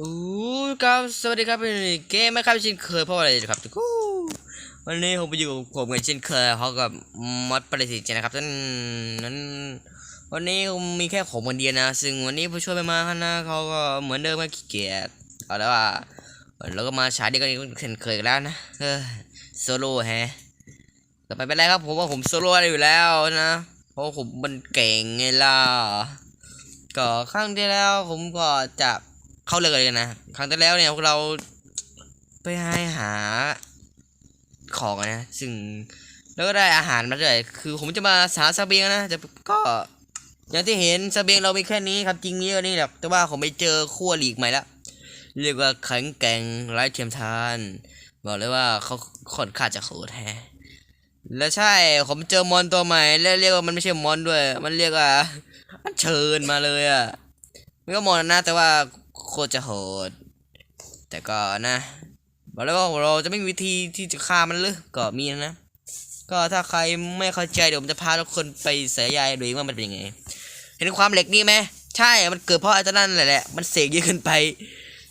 อู้ครับสวัสดีครับเป็นเกมไม่ครับเช่นเคยเพราะอะไรครับทุกวันนี้ผมไปอยู่กับผมกันเช่นเคยเขากับมอดปริสิทธิ์นะครับนั้นนั้นวันนี้มมีแค่ผมคนเดียวนะ ซึ่งวันนี้ผู้ช่วยไม่มานะเขาก็เหมือนเดิมไม่ขี้เกียจเอาแล้วว่าเราก็มาฉายเดียวกันอีกเช่นเคยกันแล้วนะเออโซโล่แฮะแต่ไม่เป็นไรครับผมว่าผมโซโล่ได้อยู่แล้วนะเพราะผมมันเก่งไงล่ะก็ครั้งที่แล้วผมก็จะ เข้าเรื่องกันเลยนะ ครั้งที่แล้วเนี่ยพวกเราไปให้หาของนะ ซึ่งแล้วก็ได้อาหารมาด้วยคือผมจะมาหาเบียงนะแต่ก็อย่างที่เห็นเบียงเรามีแค่นี้ครับจริงเยอะนี่แหละแต่ว่าผมไปเจอขั้วหลีกใหม่ละเรียกว่าแข็งแกร่งไร้เทียมทาน บอกเลยว่าเขาค่อนข้างจะโหดแฮะและใช่ผมเจอมอนตัวใหม่แล้วเรียกว่ามันไม่ใช่มอนด้วย มันเรียกว่ามันเชิญมาเลยอะมันก็มอนนะแต่ว่า โคตรจะโหด แต่ก็นะบอกแล้วว่าเราจะไม่มีวิธีที่จะฆ่ามันเลยก็มีนะ ก็ถ้าใครไม่เข้าใจเดี๋ยวผมจะพาทุกคนไปเสียยายดูเองว่ามันเป็นยังไง เห็นความเหล็กนี่ไหมใช่มันเกิดเพราะไอ้ตัวนั่นแหละแหละมันเสกเยอะเกินไป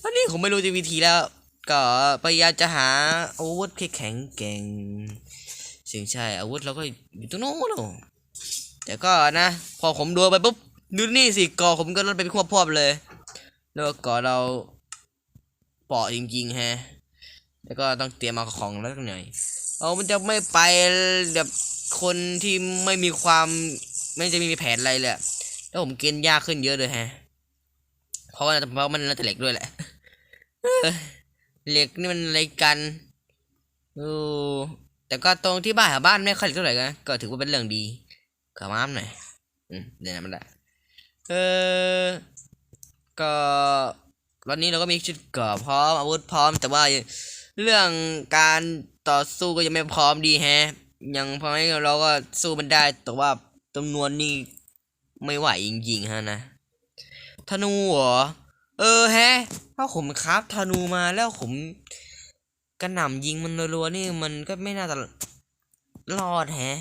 ตอนนี้ผมไม่รู้จะวิธีแล้ว ก็พยายามจะหาอาวุธที่แข็งแกร่งสิ่งใช่อาวุธเราก็อยู่ตรงโน้นน่ะแต่ก็นะ พอผมดูไปปุ๊บดูนี่สิกอผมก็ลดไปควบพวบเลย แล้วก็ก่อเราเปาะจริงๆแฮะ แล้วก็ต้องเตรียมมาของแล้วหน่อยเอามันจะไม่ไปแบบคนที่ไม่มีความไม่จะมีแผนอะไรเลยอะแล้วผมเกณฑ์ยากขึ้นเยอะเลยแฮะ เพราะว่าเพราะมันน่าจะเหล็กด้วยแหละเหล็กนี่มันอะไรกันโอ้แต่ก็ตรงที่บ้านหาบ้านไม่ค่อยเล็กเท่าไหร่นะก็ถือว่าเป็นเรื่องดีขอม้ามหน่อยอืมเดี๋ยวนะมันได้เออ ก็ตอนนี้เราก็มีชุดเกราะพร้อมอาวุธพร้อม แต่ว่าเรื่องการต่อสู้ก็ยังไม่พร้อมดีแฮะ ยังพอให้เราก็สู้มันได้ แต่ว่าจำนวนนี่ไม่ไหวจริงๆฮะนะธนูเหรอเออแฮะถ้าผมคราฟธนูมาแล้วผมกระหน่ำยิงมันรัวๆนี่มันก็ไม่น่าจะรอดแฮะ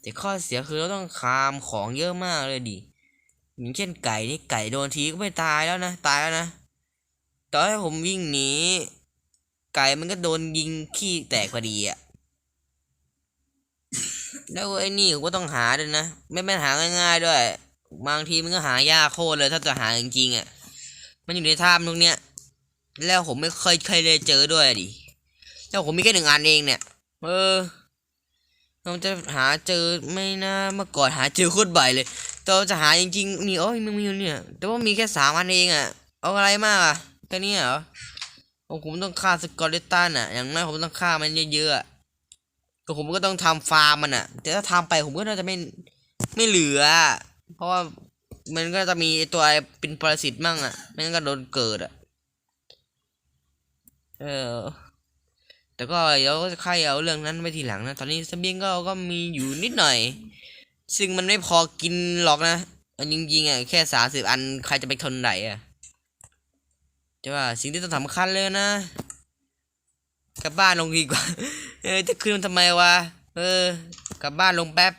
แต่ข้อเสียคือเราต้องคามของเยอะมากเลยดิ อย่างเช่นไก่นี่ไก่โดนทีก็ไม่ตายแล้วนะ ตายแล้วนะต่อให้ผมวิ่งหนีไก่มันก็โดนยิงขี้แตกพอดีอะแล้วไอ้นี่ก็ต้องหาด้วยนะ ไม่เป็นหาง่าย ๆ ด้วย บางทีมันก็หายากโคตรเลยถ้าจะหาจริงๆอะมันอยู่ในถ้ำตรงเนี้ย แล้วผมไม่เคยเคยเลยเจอด้วยดิแล้วผมมีแค่หนึ่งอันเองเนี่ย เออเราจะหาเจอไม่นะเมื่อก่อนหาเจอโคตรบ่อยเลย เราจะหาจริงๆนี่โอ้ยมันมีเนี่ย แต่ว่ามีแค่สามอันเองอะเอาอะไรมากอะแค่นี้เหรอโอ้ผมต้องฆ่าสกอตเลตันอะอย่างน้อยผมต้องฆ่ามันเยอะๆอะก็ผมก็ต้องทำฟาร์มมันอะแต่ถ้าทำไปผมก็น่าจะไม่ไม่เหลือ เพราะว่ามันก็จะมีตัวไรเป็นปรสิตมั่งอะไม่งั้นก็โดนเกิดอะเออแต่ก็เดี๋ยวจะค่อยเอาเรื่องนั้นไว้ทีหลังนะ ตอนนี้เสบียงก็ก็มีอยู่นิดหน่อย ซึ่งมันไม่พอกินหรอกนะอันจริงๆอะแค่สามสิบอันใครจะไปทนไหนอะจะว่าสิ่งที่ต้องสำคัญเลยนะกลับบ้านลงดีกว่า เออจะคืนทำไมวะเออกลับบ้านลงแป๊บ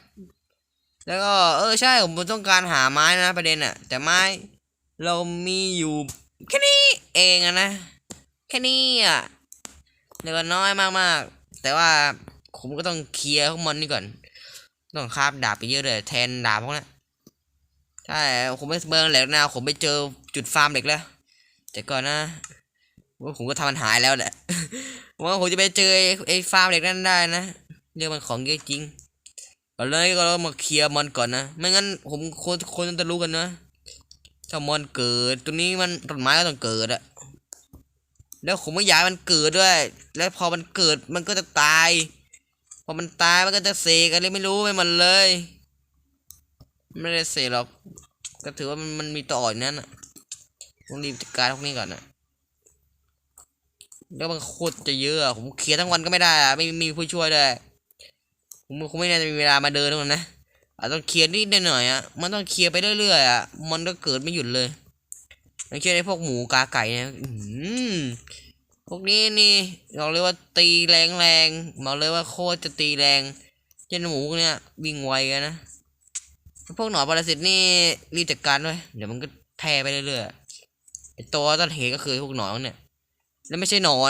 แล้วก็ เออใช่ผมต้องการหาไม้นะประเด็นอะแต่ไม้ เรามีอยู่แค่นี้เองอะนะแค่นี้อะเดี๋ยวก็น้อยมากๆ แต่ว่าผมก็ต้องเคลียร์พวกมันนี่ก่อน ต้องคาบดาบไปเยอะเลยแทนดาบพวกนั้นใช่ผมไม่เบิร์นเหล็กนะผมไปเจอจุดฟาร์มเหล็กแล้วแต่ก่อนนะว่าผมก็ทำมันหายแล้วแหละว่าผมจะไปเจอไอ้ฟาร์มเหล็กนั่นได้นะเรื่องมันของเยอะจริงเอาเลยก็เรามาเคลียร์มันก่อนนะไม่งั้นผมคนคนจะรู้กันนะถ้ามอนเกิดตัวนี้มันต้นไม้ก็ต้องเกิดอะแล้วผมไม่อยากมันเกิดด้วย แล้วพอมันเกิดมันก็จะตาย อมันตายมันก็จะเสกอะไรไม่รู้ไปหมดเลย ไม่ได้เสกหรอก ก็ถือว่ามันมันมีตัวอ่อนนั้นอะต้องรีบจัดการพวกนี้ก่อนนะแล้วมันโคตรจะเยอะผมเคลียร์ทั้งวันก็ไม่ได้อะไม่มีผู้ช่วยด้วยผมคงไม่น่าจะมีเวลามาเดินทุกคนนะอาจต้องเคลียร์นิดหน่อยอะมันต้องเคลียร์ไปเรื่อยๆอะมันก็เกิดไม่หยุดเลยอย่เช่นไอ้พวกหมูกาไก่เนี่ยอื้อหือ พวกนี้นี่บอกเลยว่าตีแรงแรงๆบอกเลยว่าโคตรจะตีแรงเจ้าหมูเนี่ยวิ่งไวกันนะพวกหนอนปรสิตนี่รีบจัดการด้วยเดี๋ยวมันก็แพร่ไปเรื่อยๆตัวต้นเหตุก็คือพวกหนอนเนี่ย แล้วไม่ใช่หนอน